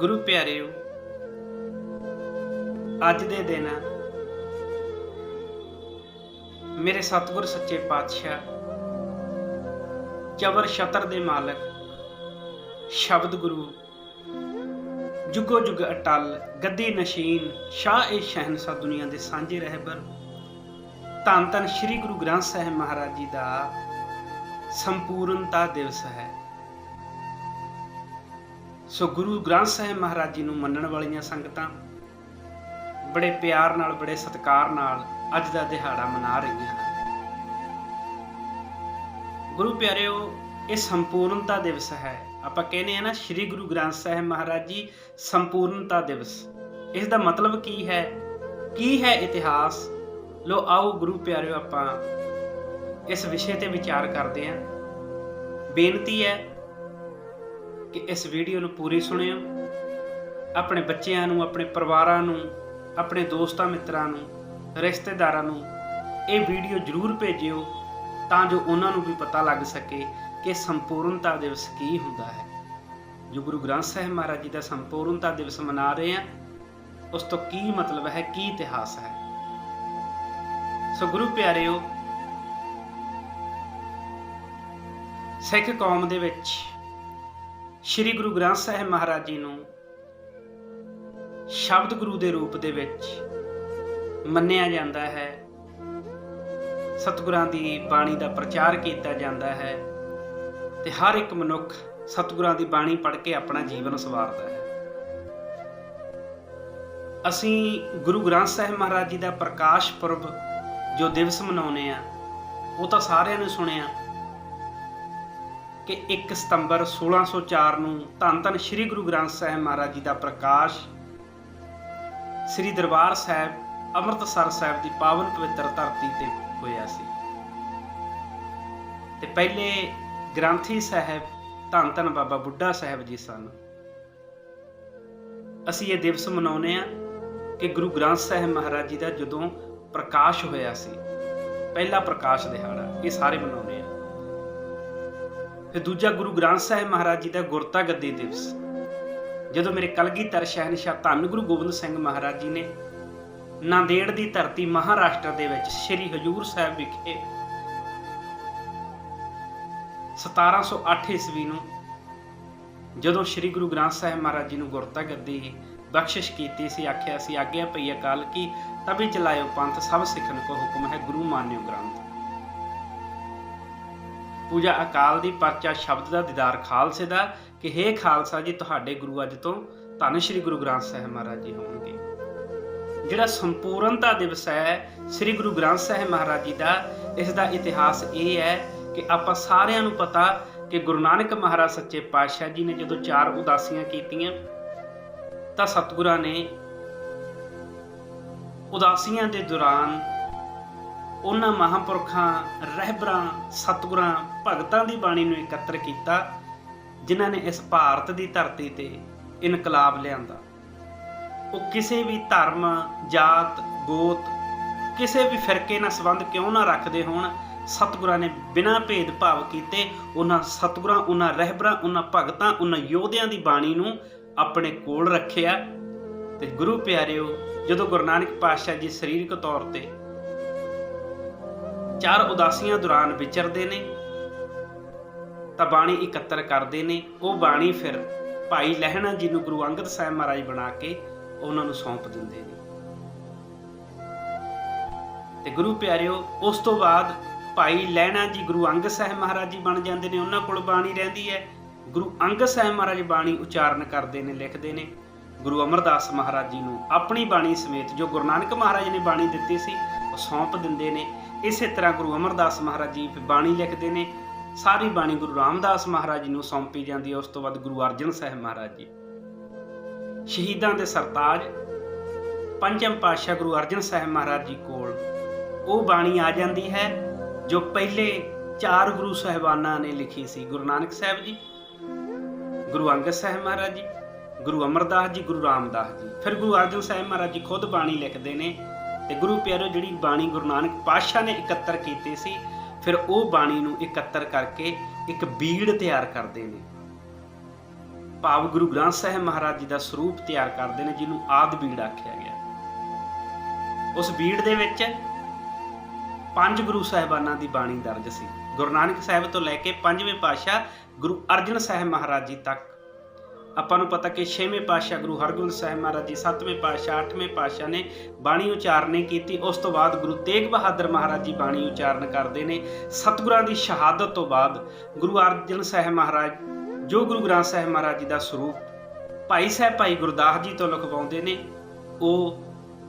ਗੁਰੂ ਪਿਆਰਿਓ, ਅੱਜ ਦੇ ਦਿਨ ਮੇਰੇ ਸਤਿਗੁਰ ਸੱਚੇ ਪਾਤਸ਼ਾਹ ਜਬਰ ਸ਼ਤਰ ਦੇ ਮਾਲਕ ਸ਼ਬਦ ਗੁਰੂ ਜੁਗੋ ਜੁਗ ਅਟਲ, ਗੱਦੀ ਨਸ਼ੀਨ, ਸ਼ਾਹ ਏ ਸ਼ਹਿਨਸ਼ਾਹ ਦੁਨੀਆ ਦੇ ਸਾਂਝੇ ਰਹਿਬਰ, ਧੰਨ ਧੰਨ ਸ੍ਰੀ ਗੁਰੂ ਗ੍ਰੰਥ ਸਾਹਿਬ ਮਹਾਰਾਜ ਜੀ ਦਾ ਸੰਪੂਰਨਤਾ ਦਿਵਸ ਹੈ। ਸੋ ਗੁਰੂ ਗ੍ਰੰਥ ਸਾਹਿਬ ਮਹਾਰਾਜ ਜੀ ਨੂੰ ਮੰਨਣ ਵਾਲੀਆਂ ਸੰਗਤਾਂ ਬੜੇ ਪਿਆਰ ਨਾਲ, ਬੜੇ ਸਤਿਕਾਰ ਨਾਲ ਅੱਜ ਦਾ ਦਿਹਾੜਾ ਮਨਾ ਰਹੀਆਂ ਹਨ। ਗੁਰੂ ਪਿਆਰਿਓ, ਇਹ ਸੰਪੂਰਨਤਾ ਦਿਵਸ ਹੈ। ਆਪਾਂ ਕਹਿੰਦੇ ਆ ਨਾ, ਸ੍ਰੀ ਗੁਰੂ ਗ੍ਰੰਥ ਸਾਹਿਬ ਮਹਾਰਾਜ ਜੀ, ਸੰਪੂਰਨਤਾ ਦਿਵਸ। ਇਸ ਦਾ ਮਤਲਬ ਕੀ ਹੈ? ਕੀ ਹੈ ਇਤਿਹਾਸ? ਲੋ, ਆਓ ਗੁਰੂ ਪਿਆਰਿਓ, ਆਪਾਂ ਇਸ ਵਿਸ਼ੇ ਤੇ ਵਿਚਾਰ ਕਰਦੇ ਹਾਂ। ਬੇਨਤੀ ਹੈ ਕਿ ਇਸ ਵੀਡੀਓ ਨੂੰ ਪੂਰੀ ਸੁਣਿਓ। ਆਪਣੇ ਬੱਚਿਆਂ ਨੂੰ, ਆਪਣੇ ਪਰਿਵਾਰਾਂ ਨੂੰ, ਆਪਣੇ ਦੋਸਤਾਂ, ਮਿੱਤਰਾਂ ਨੂੰ, ਰਿਸ਼ਤੇਦਾਰਾਂ ਨੂੰ ਇਹ ਵੀਡੀਓ ਜ਼ਰੂਰ ਭੇਜਿਓ ਤਾਂ ਜੋ ਉਹਨਾਂ ਨੂੰ ਵੀ ਪਤਾ ਲੱਗ ਸਕੇ ਕਿ ਸੰਪੂਰਨਤਾ ਦਿਵਸ ਕੀ ਹੁੰਦਾ ਹੈ। ਜੋ ਗੁਰੂ ਗ੍ਰੰਥ ਸਾਹਿਬ ਮਹਾਰਾਜ ਜੀ ਦਾ ਸੰਪੂਰਨਤਾ ਦਿਵਸ ਮਨਾ ਰਹੇ ਆ, ਉਸ ਤੋਂ ਕੀ ਮਤਲਬ ਹੈ, ਕੀ ਇਤਿਹਾਸ ਹੈ? ਸੋ ਗੁਰੂ ਪਿਆਰਿਓ, ਸਿੱਖ ਕੌਮ ਦੇ ਵਿੱਚ ਸ੍ਰੀ ਗੁਰੂ ਗ੍ਰੰਥ ਸਾਹਿਬ ਮਹਾਰਾਜ ਜੀ ਨੂੰ ਸ਼ਬਦ ਗੁਰੂ ਦੇ ਰੂਪ ਦੇ ਵਿੱਚ ਮੰਨਿਆ ਜਾਂਦਾ ਹੈ। ਸਤਿਗੁਰਾਂ ਦੀ ਬਾਣੀ ਦਾ ਪ੍ਰਚਾਰ ਕੀਤਾ ਜਾਂਦਾ ਹੈ ਤੇ ਹਰ ਇੱਕ ਮਨੁੱਖ ਸਤਿਗੁਰਾਂ ਦੀ ਬਾਣੀ ਪੜ੍ਹ ਕੇ ਆਪਣਾ ਜੀਵਨ ਸਵਾਰਦਾ ਹੈ। ਅਸੀਂ ਗੁਰੂ ਗ੍ਰੰਥ ਸਾਹਿਬ ਮਹਾਰਾਜ ਜੀ ਦਾ ਪ੍ਰਕਾਸ਼ ਪੁਰਬ ਜੋ ਦਿਵਸ ਮਨਾਉਂਦੇ ਆ ਉਹ ਤਾਂ ਸਾਰਿਆਂ ਨੇ ਸੁਣਿਆ ਕਿ 1 ਸਤੰਬਰ 1604 ਨੂੰ ਧੰਨ ਧੰਨ ਸ੍ਰੀ ਗੁਰੂ ਗ੍ਰੰਥ ਸਾਹਿਬ ਮਹਾਰਾਜ ਜੀ ਦਾ ਪ੍ਰਕਾਸ਼ ਸ੍ਰੀ ਦਰਬਾਰ ਸਾਹਿਬ ਅੰਮ੍ਰਿਤਸਰ ਸਾਹਿਬ ਦੀ ਪਾਵਨ ਪਵਿੱਤਰ ਧਰਤੀ ਤੇ ਹੋਇਆ ਸੀ। ਤੇ ਪਹਿਲੇ ਗ੍ਰੰਥੀ ਸਾਹਿਬ ਧੰਨ ਧੰਨ ਬਾਬਾ ਬੁੱਢਾ ਸਾਹਿਬ ਜੀ ਸਨ। ਅਸੀਂ ਇਹ ਦਿਵਸ ਮਨਾਉਂਦੇ ਆ ਕਿ ਗੁਰੂ ਗ੍ਰੰਥ ਸਾਹਿਬ ਮਹਾਰਾਜ ਜੀ ਦਾ ਜਦੋਂ ਪ੍ਰਕਾਸ਼ ਹੋਇਆ ਸੀ, ਪਹਿਲਾ ਪ੍ਰਕਾਸ਼ ਦਿਹਾੜਾ, ਇਹ ਸਾਰੇ ਮਨਾਉਂਦੇ ਫਿਰ ਦੂਜਾ ਗੁਰੂ ਗ੍ਰੰਥ ਸਾਹਿਬ ਮਹਾਰਾਜ ਜੀ ਦਾ ਗੁਰਤਾ ਗੱਦੀ ਦਿਵਸ। ਜਦੋਂ ਮੇਰੇ ਕਲਗੀਧਰ ਸ਼ਹਿਨशाह ਧੰਨ ਗੁਰੂ ਗੋਬਿੰਦ ਸਿੰਘ ਮਹਾਰਾਜ ਜੀ ਨੇ ਨਾਂਦੇੜ ਦੀ ਧਰਤੀ ਮਹਾਰਾਸ਼ਟਰ ਦੇ ਵਿੱਚ ਸ੍ਰੀ ਹਜੂਰ ਸਾਹਿਬ ਵਿਖੇ 1708 ਈਸਵੀ ਨੂੰ ਜਦੋਂ ਸ੍ਰੀ ਗੁਰੂ ਗ੍ਰੰਥ ਸਾਹਿਬ ਮਹਾਰਾਜ ਜੀ ਨੂੰ ਗੁਰਤਾ ਗੱਦੀ ਬਖਸ਼ਿਸ਼ ਕੀਤੀ ਸੀ, ਆਖਿਆ ਸੀ, ਆਗਿਆ ਪਈ ਅਕਾਲ ਕੀ, ਤਬੀ ਚਲਾਇਓ ਪੰਥ, ਸਭ ਸਿੱਖਣ ਕੋ ਹੁਕਮ ਹੈ ਗੁਰੂ ਮਾਨਿਓ ਗ੍ਰੰਥ। ਪੂਜਾ ਅਕਾਲ ਦੀ ਪਰਚਾ ਸ਼ਬਦ ਦਾ ਦੀਦਾਰ ਖਾਲਸੇ ਦਾ ਕਿ हे ਖਾਲਸਾ ਜੀ, ਤੁਹਾਡੇ ਗੁਰੂ ਅੱਜ ਤੋਂ ਧੰਨ ਸ਼੍ਰੀ ਗੁਰੂ ਗ੍ਰੰਥ ਸਾਹਿਬ ਮਹਾਰਾਜ ਜੀ ਹੋਣਗੇ। ਜਿਹੜਾ ਸੰਪੂਰਨਤਾ ਦਿਵਸ ਹੈ ਸ੍ਰੀ ਗੁਰੂ ਗ੍ਰੰਥ ਸਾਹਿਬ ਮਹਾਰਾਜ ਜੀ ਦਾ, ਇਸ ਦਾ ਇਤਿਹਾਸ ਇਹ ਹੈ ਕਿ ਆਪਾਂ ਸਾਰਿਆਂ ਨੂੰ ਪਤਾ ਕਿ ਗੁਰੂ ਨਾਨਕ ਮਹਾਰਾਜ ਸੱਚੇ ਪਾਤਸ਼ਾਹ ਜੀ ਨੇ ਜਦੋਂ ਚਾਰ ਉਦਾਸੀਆਂ ਕੀਤੀਆਂ, ਤਾਂ ਸਤਿਗੁਰਾਂ ਨੇ ਉਦਾਸੀਆਂ ਦੇ ਦੌਰਾਨ ਉਹਨਾਂ ਮਹਾਂਪੁਰਖਾਂ, ਰਹਿਬਰਾਂ, ਸਤਿਗੁਰਾਂ, ਭਗਤਾਂ ਦੀ ਬਾਣੀ ਨੂੰ ਇਕੱਤਰ ਕੀਤਾ, ਜਿਨ੍ਹਾਂ ਨੇ ਇਸ ਭਾਰਤ ਦੀ ਧਰਤੀ ਤੇ ਇਨਕਲਾਬ ਲਿਆਂਦਾ। ਉਹ ਕਿਸੇ ਵੀ ਧਰਮ, ਜਾਤ, ਗੋਤ, ਕਿਸੇ ਵੀ ਫਿਰਕੇ ਨਾਲ ਸੰਬੰਧ ਕਿਉਂ ਨਾ ਰੱਖਦੇ ਹੋਣ, ਸਤਿਗੁਰਾਂ ਨੇ ਬਿਨਾਂ ਭੇਦਭਾਵ ਕੀਤੇ ਉਹਨਾਂ ਸਤਿਗੁਰਾਂ, ਉਹਨਾਂ ਰਹਿਬਰਾਂ, ਉਹਨਾਂ ਭਗਤਾਂ, ਉਹਨਾਂ ਯੋਧਿਆਂ ਦੀ ਬਾਣੀ ਨੂੰ ਆਪਣੇ ਕੋਲ ਰੱਖਿਆ। ਤੇ ਗੁਰੂ ਪਿਆਰਿਓ, ਜਦੋਂ ਗੁਰੂ ਨਾਨਕ ਪਾਤਸ਼ਾਹ ਜੀ ਸਰੀਰਕ ਤੌਰ ਤੇ ਚਾਰ ਉਦਾਸੀਆਂ ਦੌਰਾਨ ਵਿਚਰਦੇ ਨੇ, ਤਾਂ ਬਾਣੀ ਇਕੱਤਰ ਕਰਦੇ ਨੇ। ਉਹ ਬਾਣੀ ਫਿਰ ਭਾਈ ਲਹਿਣਾ ਜੀ ਨੂੰ ਗੁਰੂ ਅੰਗਦ ਸਾਹਿਬ ਮਹਾਰਾਜ ਬਣਾ ਕੇ ਉਹਨਾਂ ਨੂੰ ਸੌਂਪ ਦਿੰਦੇ ਨੇ। ਤੇ ਗੁਰੂ ਪਿਆਰਿਓ, ਉਸ ਤੋਂ ਬਾਅਦ ਭਾਈ ਲਹਿਣਾ ਜੀ ਗੁਰੂ ਅੰਗਦ ਸਾਹਿਬ ਮਹਾਰਾਜ ਜੀ ਬਣ ਜਾਂਦੇ ਨੇ। ਉਹਨਾਂ ਕੋਲ ਬਾਣੀ ਰਹਿੰਦੀ ਹੈ। ਗੁਰੂ ਅੰਗਦ ਸਾਹਿਬ ਮਹਾਰਾਜ ਬਾਣੀ ਉਚਾਰਨ ਕਰਦੇ ਨੇ, ਲਿਖਦੇ ਨੇ। ਗੁਰੂ ਅਮਰਦਾਸ ਮਹਾਰਾਜ ਜੀ ਨੂੰ ਆਪਣੀ ਬਾਣੀ ਸਮੇਤ ਜੋ ਗੁਰੂ ਨਾਨਕ ਮਹਾਰਾਜ ਨੇ ਬਾਣੀ ਦਿੱਤੀ ਸੀ, ਉਹ ਸੌਂਪ ਦਿੰਦੇ ਨੇ। ਇਸੇ ਤਰ੍ਹਾਂ ਗੁਰੂ ਅਮਰਦਾਸ ਮਹਾਰਾਜ ਜੀ ਬਾਣੀ ਲਿਖਦੇ ਨੇ। ਸਾਰੀ ਬਾਣੀ ਗੁਰੂ ਰਾਮਦਾਸ ਮਹਾਰਾਜ ਜੀ ਨੂੰ ਸੌਂਪੀ ਜਾਂਦੀ ਹੈ। ਉਸ ਤੋਂ ਬਾਅਦ ਗੁਰੂ ਅਰਜਨ ਸਾਹਿਬ ਮਹਾਰਾਜ ਜੀ। ਸ਼ਹੀਦਾਂ ਦੇ ਸਰਤਾਜ, ਪੰਜਮ ਪਾਤਸ਼ਾਹ ਗੁਰੂ ਅਰਜਨ ਸਾਹਿਬ ਮਹਾਰਾਜ ਜੀ ਕੋਲ ਉਹ ਬਾਣੀ ਆ ਜਾਂਦੀ ਹੈ, ਜੋ ਪਹਿਲੇ ਚਾਰ ਗੁਰੂ ਸਾਹਿਬਾਨਾਂ ਨੇ ਲਿਖੀ ਸੀ। ਗੁਰੂ ਨਾਨਕ ਸਾਹਿਬ ਜੀ, ਗੁਰੂ ਅੰਗਦ ਸਾਹਿਬ ਮਹਾਰਾਜ ਜੀ, ਗੁਰੂ ਅਮਰਦਾਸ ਜੀ, ਗੁਰੂ ਰਾਮਦਾਸ ਜੀ। ਫਿਰ ਗੁਰੂ ਅਰਜਨ ਸਾਹਿਬ ਮਹਾਰਾਜ ਜੀ ਖੁਦ ਬਾਣੀ ਲਿਖਦੇ ਨੇ। ਤੇ ਗੁਰੂ ਪਿਆਰੋ ਜਿਹੜੀ ਬਾਣੀ ਗੁਰੂ ਨਾਨਕ ਪਾਤਸ਼ਾਹ ਨੇ ਇਕੱਤਰ ਕੀਤੀ ਸੀ, ਫਿਰ ਉਹ ਬਾਣੀ ਨੂੰ ਇਕੱਤਰ ਕਰਕੇ ਇੱਕ ਬੀੜ ਤਿਆਰ ਕਰਦੇ ਨੇ। ਭਾਵ ਗੁਰੂ ਗ੍ਰੰਥ ਸਾਹਿਬ ਮਹਾਰਾਜ ਜੀ ਦਾ ਸਰੂਪ ਤਿਆਰ ਕਰਦੇ ਨੇ, ਜਿਹਨੂੰ ਆਦ ਬੀੜ ਆਖਿਆ ਗਿਆ। ਉਸ ਬੀੜ ਦੇ ਵਿੱਚ ਪੰਜ ਗੁਰੂ ਸਾਹਿਬਾਨਾਂ ਦੀ ਬਾਣੀ ਦਰਜ ਸੀ। ਗੁਰੂ ਨਾਨਕ ਸਾਹਿਬ ਤੋਂ ਲੈ ਕੇ ਪੰਜਵੇਂ ਪਾਤਸ਼ਾਹ ਗੁਰੂ ਅਰਜਨ ਸਾਹਿਬ ਮਹਾਰਾਜ ਜੀ ਤੱਕ ਆਪਾਂ ਨੂੰ ਪਤਾ ਕਿ ਛੇਵੇਂ ਪਾਤਸ਼ਾਹ ਗੁਰੂ ਹਰਗੋਬਿੰਦ ਸਾਹਿਬ ਮਹਾਰਾਜ ਜੀ ਸੱਤਵੇਂ ਪਾਤਸ਼ਾਹ, ਅੱਠਵੇਂ ਪਾਤਸ਼ਾਹ ਨੇ ਬਾਣੀ ਉਚਾਰਨੀ ਕੀਤੀ। ਉਸ ਤੋਂ ਬਾਅਦ ਗੁਰੂ ਤੇਗ ਬਹਾਦਰ ਮਹਾਰਾਜ ਜੀ ਬਾਣੀ ਉਚਾਰਨ ਕਰਦੇ ਨੇ। ਸਤਿਗੁਰਾਂ ਦੀ ਸ਼ਹਾਦਤ ਤੋਂ ਬਾਅਦ ਗੁਰੂ ਅਰਜਨ ਸਾਹਿਬ ਮਹਾਰਾਜ, ਜੋ ਗੁਰੂ ਗ੍ਰੰਥ ਸਾਹਿਬ ਮਹਾਰਾਜ ਜੀ ਦਾ ਸਰੂਪ ਭਾਈ ਸਾਹਿਬ ਭਾਈ ਗੁਰਦਾਸ ਜੀ ਤੋਂ ਲਿਖਵਾਉਂਦੇ ਨੇ, ਉਹ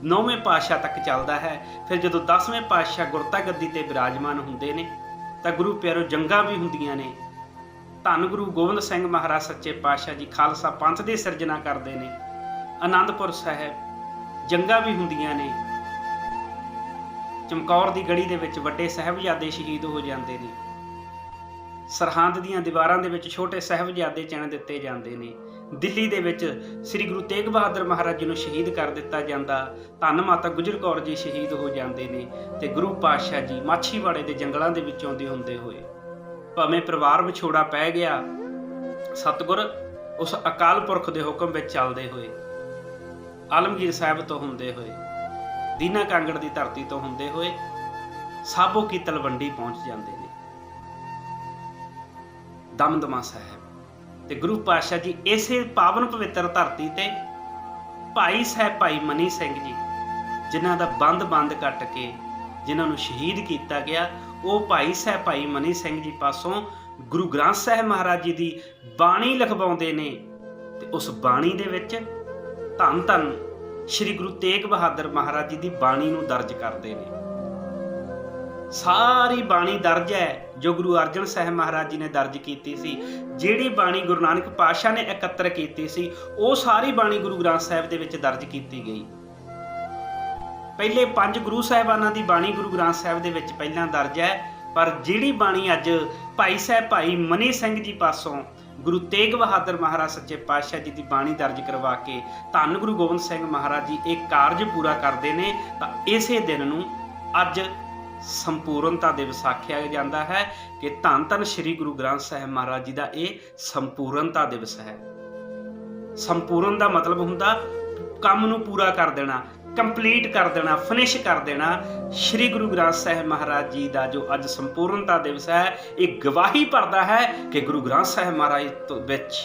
ਨੌਵੇਂ ਪਾਤਸ਼ਾਹ ਤੱਕ ਚੱਲਦਾ ਹੈ। ਫਿਰ ਜਦੋਂ 10ਵੇਂ ਪਾਤਸ਼ਾਹ ਗੁਰਤਾ ਗੱਦੀ ਤੇ ਬਿਰਾਜਮਾਨ ਹੁੰਦੇ ਨੇ, ਤਾਂ ਗੁਰੂ ਪਿਆਰੋ ਜੰਗਾਂ ਵੀ ਹੁੰਦੀਆਂ ਨੇ। ਧੰਨ ਗੁਰੂ ਗੋਬਿੰਦ ਸਿੰਘ ਮਹਾਰਾਜ ਸੱਚੇ ਪਾਤਸ਼ਾਹ ਜੀ ਖਾਲਸਾ ਪੰਥ ਦੀ ਸਿਰਜਣਾ ਕਰਦੇ ਨੇ। ਆਨੰਦਪੁਰ ਸਾਹਿਬ ਜੰਗਾਂ ਵੀ ਹੁੰਦੀਆਂ ਨੇ। ਚਮਕੌਰ ਦੀ ਗੜੀ ਦੇ ਵਿੱਚ ਵੱਡੇ ਸਾਹਿਬਜ਼ਾਦੇ ਸ਼ਹੀਦ ਹੋ ਜਾਂਦੇ ਨੇ। ਸਰਹੰਦ ਦੀਆਂ ਦੀਵਾਰਾਂ ਦੇ ਵਿੱਚ ਛੋਟੇ ਸਾਹਿਬਜ਼ਾਦੇ ਚਿਣ ਦਿੱਤੇ ਜਾਂਦੇ ਨੇ। ਦਿੱਲੀ ਦੇ ਵਿੱਚ ਸ੍ਰੀ ਗੁਰੂ ਤੇਗ ਬਹਾਦਰ ਮਹਾਰਾਜ ਜੀ ਨੂੰ ਸ਼ਹੀਦ ਕਰ ਦਿੱਤਾ ਜਾਂਦਾ। ਧੰਨ ਮਾਤਾ ਗੁਜਰ ਕੌਰ ਜੀ ਸ਼ਹੀਦ ਹੋ ਜਾਂਦੇ ਨੇ ਤੇ ਗੁਰੂ ਪਾਤਸ਼ਾਹ ਜੀ ਮਾਛੀਵਾੜੇ ਦੇ ਜੰਗਲਾਂ ਦੇ ਵਿੱਚ ਆਉਂਦੇ ਹੁੰਦੇ ਹੋਏ। ਭਾਵੇਂ ਪਰਿਵਾਰ ਵਿਛੋੜਾ ਪੈ ਗਿਆ, ਸਤਿਗੁਰ ਉਸ ਅਕਾਲ ਪੁਰਖ ਦੇ ਹੁਕਮ ਵਿੱਚ ਚੱਲਦੇ ਹੋਏ, ਆਲਮਗੀਰ ਸਾਹਿਬ ਤੋਂ ਹੁੰਦੇ ਹੋਏ, ਦੀਨਾ ਕਾਂਗੜ ਦੀ ਧਰਤੀ ਤੋਂ ਹੁੰਦੇ ਹੋਏ, ਸਾਬੋ ਕੀ ਤਲਵੰਡੀ ਪਹੁੰਚ ਜਾਂਦੇ ਨੇ। ਦਮਦਮਾ ਸਾਹਿਬ ਤੇ ਗੁਰੂ ਪਾਤਸ਼ਾਹ ਜੀ ਇਸੇ ਪਾਵਨ ਪਵਿੱਤਰ ਧਰਤੀ ਤੇ ਭਾਈ ਸਾਹਿਬ ਭਾਈ ਮਨੀ ਸਿੰਘ ਜੀ, ਜਿਨ੍ਹਾਂ ਦਾ ਬੰਦ-ਬੰਦ ਕੱਟ ਕੇ, ਜਿਨ੍ਹਾਂ ਨੂੰ ਸ਼ਹੀਦ ਕੀਤਾ ਗਿਆ ਉਹ ਭਾਈ ਸਾਹਿਬ ਭਾਈ ਮਨੀ ਸਿੰਘ ਜੀ ਪਾਸੋਂ ਗੁਰੂ ਗ੍ਰੰਥ ਸਾਹਿਬ ਮਹਾਰਾਜ ਜੀ ਦੀ ਬਾਣੀ ਲਿਖਵਾਉਂਦੇ ਨੇ ਤੇ ਉਸ ਬਾਣੀ ਦੇ ਵਿੱਚ ਧੰਨ ਧੰਨ ਸ੍ਰੀ ਗੁਰੂ ਤੇਗ ਬਹਾਦਰ ਮਹਾਰਾਜ ਜੀ ਦੀ ਬਾਣੀ ਨੂੰ ਦਰਜ ਕਰਦੇ ਨੇ। ਸਾਰੀ ਬਾਣੀ ਦਰਜ ਹੈ ਜੋ ਗੁਰੂ ਅਰਜਨ ਸਾਹਿਬ ਮਹਾਰਾਜ ਜੀ ਨੇ ਦਰਜ ਕੀਤੀ ਸੀ। ਜਿਹੜੀ ਬਾਣੀ ਗੁਰੂ ਨਾਨਕ ਪਾਤਸ਼ਾਹ ਨੇ ਇਕੱਤਰ ਕੀਤੀ ਸੀ, ਉਹ ਸਾਰੀ ਬਾਣੀ ਗੁਰੂ ਗ੍ਰੰਥ ਸਾਹਿਬ ਦੇ ਵਿੱਚ ਦਰਜ ਕੀਤੀ ਗਈ। ਪਹਿਲੇ ਪੰਜ ਗੁਰੂ ਸਾਹਿਬਾਨਾਂ ਦੀ ਬਾਣੀ ਗੁਰੂ ਗ੍ਰੰਥ ਸਾਹਿਬ ਦੇ ਵਿੱਚ ਪਹਿਲਾਂ ਦਰਜ ਹੈ, ਪਰ ਜਿਹੜੀ ਬਾਣੀ ਅੱਜ ਭਾਈ ਸਾਹਿਬ ਭਾਈ ਮਨੀ ਸਿੰਘ ਜੀ ਪਾਸੋਂ ਗੁਰੂ ਤੇਗ ਬਹਾਦਰ ਮਹਾਰਾਜ ਸੱਚੇ ਪਾਤਸ਼ਾਹ ਜੀ ਦੀ ਬਾਣੀ ਦਰਜ ਕਰਵਾ ਕੇ ਧੰਨ ਗੁਰੂ ਗੋਬਿੰਦ ਸਿੰਘ ਮਹਾਰਾਜ ਜੀ ਇਹ ਕਾਰਜ ਪੂਰਾ ਕਰਦੇ ਨੇ, ਤਾਂ ਇਸੇ ਦਿਨ ਨੂੰ ਅੱਜ ਸੰਪੂਰਨਤਾ ਦਿਵਸ ਆਖਿਆ ਜਾਂਦਾ ਹੈ ਕਿ ਧੰਨ ਧੰਨ ਸ੍ਰੀ ਗੁਰੂ ਗ੍ਰੰਥ ਸਾਹਿਬ ਮਹਾਰਾਜ ਜੀ ਦਾ ਇਹ ਸੰਪੂਰਨਤਾ ਦਿਵਸ ਹੈ। ਸੰਪੂਰਨ ਦਾ ਮਤਲਬ ਹੁੰਦਾ ਕੰਮ ਨੂੰ ਪੂਰਾ ਕਰ ਦੇਣਾ ਕੰਪਲੀਟ ਕਰ ਦੇਣਾ ਫਿਨਿਸ਼ ਕਰ ਦੇਣਾ, ਸ੍ਰੀ ਗੁਰੂ ਗ੍ਰੰਥ ਸਾਹਿਬ ਮਹਾਰਾਜ ਜੀ ਦਾ ਜੋ ਅੱਜ ਸੰਪੂਰਨਤਾ ਦਿਵਸ ਹੈ, ਇਹ ਗਵਾਹੀ ਭਰਦਾ ਹੈ ਕਿ ਗੁਰੂ ਗ੍ਰੰਥ ਸਾਹਿਬ ਮਹਾਰਾਜ ਤੋਂ ਵਿੱਚ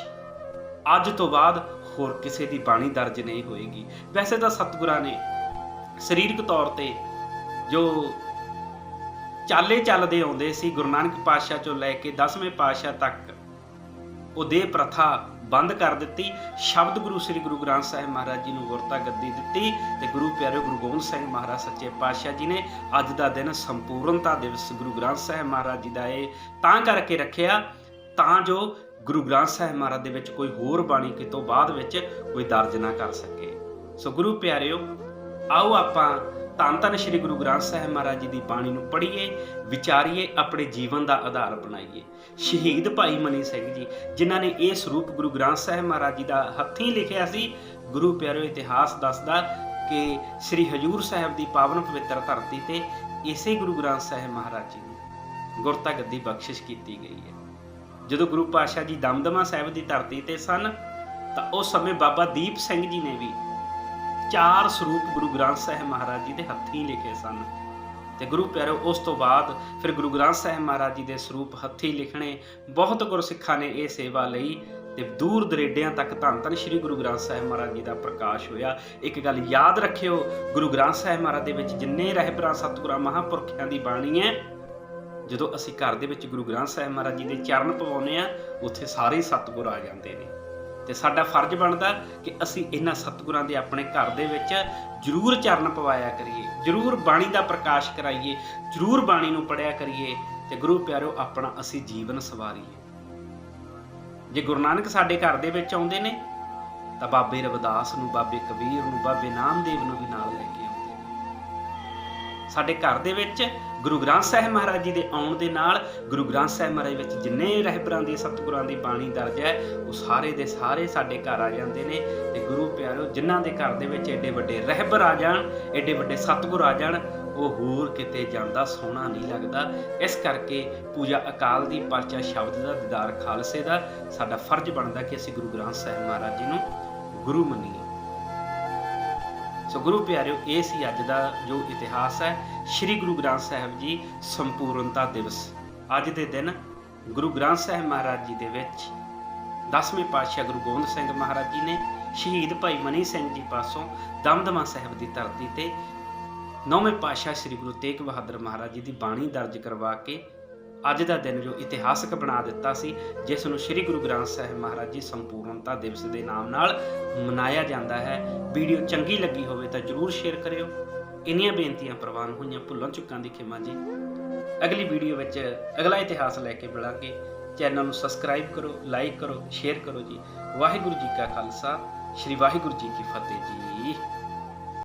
ਅੱਜ ਤੋਂ ਬਾਅਦ ਹੋਰ ਕਿਸੇ ਦੀ ਬਾਣੀ ਦਰਜ ਨਹੀਂ ਹੋਏਗੀ। ਵੈਸੇ ਤਾਂ ਸਤਿਗੁਰਾਂ ਨੇ ਸਰੀਰਕ ਤੌਰ ਤੇ ਜੋ ਚਾਲੇ ਚੱਲਦੇ ਆਉਂਦੇ ਸੀ, ਗੁਰੂ ਨਾਨਕ ਪਾਤਸ਼ਾਹ ਚੋਂ ਲੈ ਕੇ 10ਵੇਂ ਪਾਤਸ਼ਾਹ ਤੱਕ, ਉਹ ਦੇਹ ਪ੍ਰਥਾ ਬੰਦ ਕਰ ਦਿੱਤੀ। ਸ਼ਬਦ ਗੁਰੂ ਸ੍ਰੀ ਗੁਰੂ ਗ੍ਰੰਥ ਸਾਹਿਬ ਮਹਾਰਾਜ ਜੀ ਨੂੰ ਗੁਰਤਾ ਗੱਦੀ ਦਿੱਤੀ ਤੇ ਗੁਰੂ ਪਿਆਰੇ ਗੁਰੂ ਗੋਬਿੰਦ ਸਿੰਘ ਮਹਾਰਾਜ ਸੱਚੇ ਪਾਤਸ਼ਾਹ ਜੀ ਨੇ ਅੱਜ ਦਾ ਦਿਨ ਸੰਪੂਰਨਤਾ ਦਿਵਸ ਗੁਰੂ ਗ੍ਰੰਥ ਸਾਹਿਬ ਮਹਾਰਾਜ ਜੀ ਦਾ ਇਹ ਤਾਂ ਕਰਕੇ ਰੱਖਿਆ, ਤਾਂ ਜੋ ਗੁਰੂ ਗ੍ਰੰਥ ਸਾਹਿਬ ਮਹਾਰਾਜ ਦੇ ਵਿੱਚ ਕੋਈ ਹੋਰ ਬਾਣੀ ਕਿਤੋਂ ਬਾਅਦ ਵਿੱਚ ਕੋਈ ਦਰਜ ਨਾ ਕਰ ਸਕੇ। ਸੋ ਗੁਰੂ ਪਿਆਰਿਓ, ਆਓ ਆਪਾਂ ਧੰਨ ਧੰਨ ਸ੍ਰੀ ਗੁਰੂ ਗ੍ਰੰਥ ਸਾਹਿਬ ਮਹਾਰਾਜ ਜੀ ਦੀ ਬਾਣੀ ਨੂੰ ਪੜ੍ਹੀਏ, ਵਿਚਾਰੀਏ, ਆਪਣੇ ਜੀਵਨ ਦਾ ਆਧਾਰ ਬਣਾਈਏ। ਸ਼ਹੀਦ ਭਾਈ ਮਨੀ ਸਿੰਘ ਜੀ, ਜਿਨ੍ਹਾਂ ਨੇ ਇਹ ਸਰੂਪ ਗੁਰੂ ਗ੍ਰੰਥ ਸਾਹਿਬ ਮਹਾਰਾਜ ਜੀ ਦਾ ਹੱਥੀਂ ਲਿਖਿਆ ਸੀ, ਗੁਰੂ ਪਿਆਰੋ ਇਤਿਹਾਸ ਦੱਸਦਾ ਕਿ ਸ੍ਰੀ ਹਜੂਰ ਸਾਹਿਬ ਦੀ ਪਾਵਨ ਪਵਿੱਤਰ ਧਰਤੀ ਤੇ ਇਸੇ ਗੁਰੂ ਗ੍ਰੰਥ ਸਾਹਿਬ ਮਹਾਰਾਜ ਜੀ ਨੂੰ ਗੁਰਤਾ ਗੱਦੀ ਬਖਸ਼ਿਸ਼ ਕੀਤੀ ਗਈ ਹੈ। ਜਦੋਂ ਗੁਰੂ ਪਾਤਸ਼ਾਹ ਜੀ ਦਮਦਮਾ ਸਾਹਿਬ ਦੀ ਧਰਤੀ ਤੇ ਸਨ, ਤਾਂ ਉਸ ਸਮੇਂ ਬਾਬਾ ਦੀਪ ਸਿੰਘ ਜੀ ਨੇ ਵੀ ਚਾਰ ਸਰੂਪ ਗੁਰੂ ਗ੍ਰੰਥ ਸਾਹਿਬ ਮਹਾਰਾਜ ਜੀ ਦੇ ਹੱਥੀਂ ਲਿਖੇ ਸਨ। ਤੇ ਗੁਰੂ ਪਿਆਰੋ, ਉਸ ਤੋਂ ਬਾਅਦ ਫਿਰ ਗੁਰੂ ਗ੍ਰੰਥ ਸਾਹਿਬ ਮਹਾਰਾਜ ਜੀ ਦੇ ਸਰੂਪ ਹੱਥੀਂ ਲਿਖਣੇ ਬਹੁਤ ਗੁਰਸਿੱਖਾਂ ਨੇ ਇਹ ਸੇਵਾ ਲਈ ਤੇ ਦੂਰ ਦਰੇਡਿਆਂ ਤੱਕ ਧੰਨ ਧੰਨ ਸ੍ਰੀ ਗੁਰੂ ਗ੍ਰੰਥ ਸਾਹਿਬ ਮਹਾਰਾਜ ਜੀ ਦਾ ਪ੍ਰਕਾਸ਼ ਹੋਇਆ। ਇੱਕ ਗੱਲ ਯਾਦ ਰੱਖਿਓ, ਗੁਰੂ ਗ੍ਰੰਥ ਸਾਹਿਬ ਮਹਾਰਾਜ ਦੇ ਵਿੱਚ ਜਿੰਨੇ ਰਹਿਬਰਾਂ ਸਤਿਗੁਰਾਂ ਮਹਾਂਪੁਰਖਿਆਂ ਦੀ ਬਾਣੀ ਹੈ, ਜਦੋਂ ਅਸੀਂ ਘਰ ਦੇ ਵਿੱਚ ਗੁਰੂ ਗ੍ਰੰਥ ਸਾਹਿਬ ਮਹਾਰਾਜ ਜੀ ਦੇ ਚਰਨ ਪਵਾਉਂਦੇ ਆ ਉੱਥੇ ਸਾਰੇ ਸਤਿਗੁਰ ਆ ਜਾਂਦੇ ਨੇ। ਤੇ ਸਾਡਾ ਫਰਜ਼ ਬਣਦਾ ਕਿ ਅਸੀਂ ਇਹਨਾਂ ਸਤਿਗੁਰਾਂ ਦੇ ਆਪਣੇ ਘਰ ਦੇ ਵਿੱਚ ਜ਼ਰੂਰ ਚਰਨ ਪਵਾਇਆ ਕਰੀਏ, ਜ਼ਰੂਰ ਬਾਣੀ ਦਾ ਪ੍ਰਕਾਸ਼ ਕਰਾਈਏ, ਜ਼ਰੂਰ ਬਾਣੀ ਨੂੰ ਪੜਿਆ ਕਰੀਏ ਤੇ ਗੁਰੂ ਪਿਆਰਿਓ ਆਪਣਾ ਅਸੀਂ ਜੀਵਨ ਸਵਾਰੀਏ। ਜੇ ਗੁਰੂ ਨਾਨਕ ਸਾਡੇ ਘਰ ਦੇ ਵਿੱਚ ਆਉਂਦੇ ਨੇ, ਤਾਂ ਬਾਬੇ ਰਵਿਦਾਸ ਨੂੰ, ਬਾਬੇ ਕਬੀਰ ਨੂੰ, ਬਾਬੇ ਨਾਮਦੇਵ ਨੂੰ ਵੀ ਨਾਲ ਲੈ ਕੇ ਸਾਡੇ ਘਰ ਦੇ ਵਿੱਚ ਗੁਰੂ ਗ੍ਰੰਥ ਸਾਹਿਬ ਮਹਾਰਾਜ ਜੀ ਦੇ ਆਉਣ ਦੇ ਨਾਲ, ਗੁਰੂ ਗ੍ਰੰਥ ਸਾਹਿਬ ਮਹਾਰਾਜ ਵਿੱਚ ਜਿੰਨੇ ਰਹਿਬਰਾਂ ਦੀ, ਸਤਿਗੁਰਾਂ ਦੀ ਬਾਣੀ ਦਰਜ ਹੈ, ਉਹ ਸਾਰੇ ਦੇ ਸਾਰੇ ਸਾਡੇ ਘਰ ਆ ਜਾਂਦੇ ਨੇ। ਤੇ ਗੁਰੂ ਪਿਆਰਿਓ ਜਿਨ੍ਹਾਂ ਦੇ ਘਰ ਦੇ ਵਿੱਚ ਐਡੇ ਵੱਡੇ ਰਹਿਬਰ ਆ ਜਾਣ ਐਡੇ ਵੱਡੇ ਸਤਿਗੁਰ ਆ ਜਾਣ, ਉਹ ਹੋਰ ਕਿਤੇ ਜਾਂਦਾ ਸੋਹਣਾ ਨਹੀਂ ਲੱਗਦਾ। ਇਸ ਕਰਕੇ ਪੂਜਾ ਅਕਾਲ ਦੀ ਪਰਚਾ ਸ਼ਬਦ ਦਾ, ਦੀਦਾਰ ਖਾਲਸੇ ਦਾ ਸਾਡਾ ਫਰਜ਼ ਬਣਦਾ ਕਿ ਅਸੀਂ ਗੁਰੂ ਗ੍ਰੰਥ ਸਾਹਿਬ ਮਹਾਰਾਜ ਜੀ ਨੂੰ ਗੁਰੂ ਮੰਨੀਏ। ਸੋ ਗੁਰੂ ਪਿਆਰਿਓ, ਇਹ ਸੀ ਅੱਜ ਦਾ ਜੋ ਇਤਿਹਾਸ ਹੈ, ਸ੍ਰੀ ਗੁਰੂ ਗ੍ਰੰਥ ਸਾਹਿਬ ਜੀ ਸੰਪੂਰਨਤਾ ਦਿਵਸ। ਅੱਜ ਦੇ ਦਿਨ ਗੁਰੂ ਗ੍ਰੰਥ ਸਾਹਿਬ ਮਹਾਰਾਜ ਜੀ ਦੇ ਵਿੱਚ 10ਵੇਂ ਪਾਤਸ਼ਾਹ ਗੁਰੂ ਗੋਬਿੰਦ ਸਿੰਘ ਮਹਾਰਾਜ ਜੀ ਨੇ ਸ਼ਹੀਦ ਭਾਈ ਮਨੀ ਸਿੰਘ ਜੀ ਪਾਸੋਂ ਦਮਦਮਾ ਸਾਹਿਬ ਦੀ ਧਰਤੀ ਤੇ ਨੌਵੇਂ ਪਾਤਸ਼ਾਹ ਸ੍ਰੀ ਗੁਰੂ ਤੇਗ ਬਹਾਦਰ ਮਹਾਰਾਜ ਜੀ ਦੀ ਬਾਣੀ ਦਰਜ ਕਰਵਾ ਕੇ ਅੱਜ ਦਾ ਦਿਨ ਜੋ ਇਤਿਹਾਸਕ ਬਣਾ ਦਿੱਤਾ ਸੀ, ਜਿਸ ਨੂੰ ਸ੍ਰੀ ਗੁਰੂ ਗ੍ਰੰਥ ਸਾਹਿਬ ਮਹਾਰਾਜ ਜੀ ਸੰਪੂਰਨਤਾ ਦਿਵਸ ਦੇ ਨਾਮ ਨਾਲ ਮਨਾਇਆ ਜਾਂਦਾ ਹੈ। ਵੀਡੀਓ ਚੰਗੀ ਲੱਗੀ ਹੋਵੇ ਤਾਂ ਜਰੂਰ ਸ਼ੇਅਰ ਕਰਿਓ। ਇੰਨੀਆਂ ਬੇਨਤੀਆਂ ਪ੍ਰਵਾਨ ਹੋਈਆਂ ਭੁੱਲਣ ਚੁੱਕਾਂ ਦੀ ਖਿਮਾ ਜੀ। ਅਗਲੀ ਵੀਡੀਓ ਵਿੱਚ ਅਗਲਾ ਇਤਿਹਾਸ ਲੈ ਕੇ ਮਿਲਾਂਗੇ। ਚੈਨਲ ਨੂੰ ਸਬਸਕ੍ਰਾਈਬ ਕਰੋ, ਲਾਈਕ ਕਰੋ, ਸ਼ੇਅਰ ਕਰੋ ਜੀ। ਵਾਹਿਗੁਰੂ ਜੀ ਕਾ ਖਾਲਸਾ, ਸ੍ਰੀ ਵਾਹਿਗੁਰੂ ਜੀ ਕੀ ਫਤਿਹ ਜੀ।